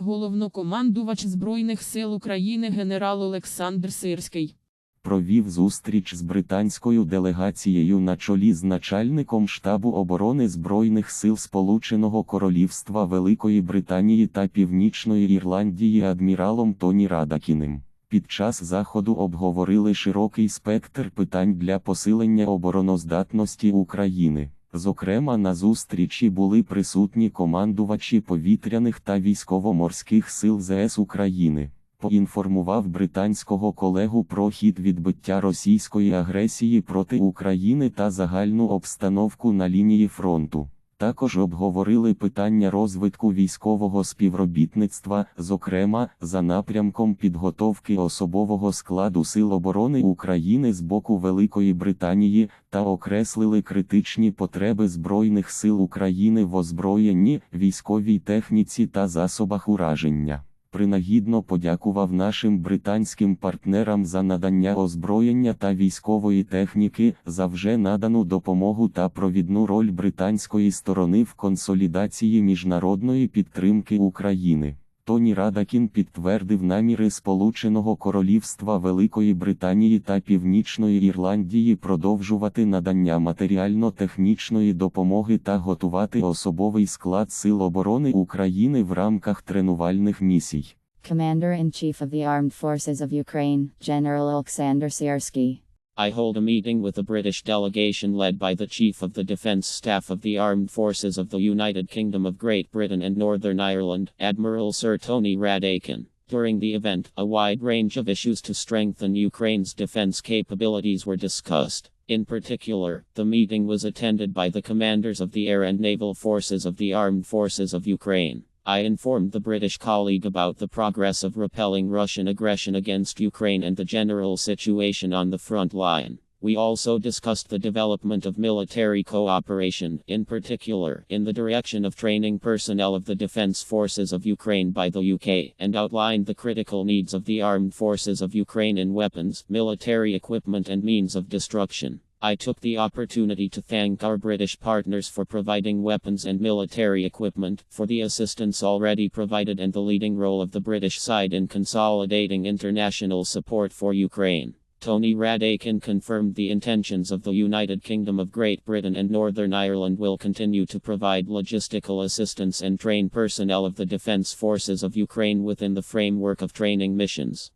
Головнокомандувач Збройних сил України генерал Олександр Сирський. провів зустріч з британською делегацією на чолі з начальником штабу оборони Збройних сил Сполученого Королівства Великої Британії та Північної Ірландії адміралом Тоні Радакіним. Під час заходу обговорили широкий спектр питань для посилення обороноздатності України. Зокрема, на зустрічі були присутні командувачі повітряних та військово-морських сил ЗС України поінформував британського колегу про хід відбиття російської агресії проти України та загальну обстановку на лінії фронту. Також обговорили питання розвитку військового співробітництва, зокрема, за напрямком підготовки особового складу Сил оборони України з боку Великої Британії, та окреслили критичні потреби Збройних сил України в озброєнні, військовій техніці та засобах ураження принагідно подякував нашим британським партнерам за надання озброєння та військової техніки, за вже надану допомогу та провідну роль британської сторони в консолідації міжнародної підтримки України. Тоні Радакін підтвердив наміри Сполученого Королівства Великої Британії та Північної Ірландії продовжувати надання матеріально-технічної допомоги та готувати особовий склад Сил оборони України в рамках тренувальних місій. Commander-in-Chief of the Armed Forces of Ukraine, General Alexander Siersky. I hold a meeting with a British delegation led by the Chief of the Defence Staff of the Armed Forces of the United Kingdom of Great Britain and Northern Ireland, Admiral Sir Tony Radakin. During the event, a wide range of issues to strengthen Ukraine's defense capabilities were discussed. In particular, the meeting was attended by the commanders of the air and naval forces of the Armed Forces of Ukraine. I informed the British colleague about the progress of repelling Russian aggression against Ukraine and the general situation on the front line. We also discussed the development of military cooperation, in particular, in the direction of training personnel of the Defense Forces of Ukraine by the UK, and outlined the critical needs of the armed forces of Ukraine in weapons, military equipment, and means of destruction. I took the opportunity to thank our British partners for providing weapons and military equipment, for the assistance already provided, and the leading role of the British side in consolidating international support for Ukraine. Tony Radakin confirmed the intentions of the United Kingdom of Great Britain and Northern Ireland will continue to provide logistical assistance and train personnel of the Defence Forces of Ukraine within the framework of training missions.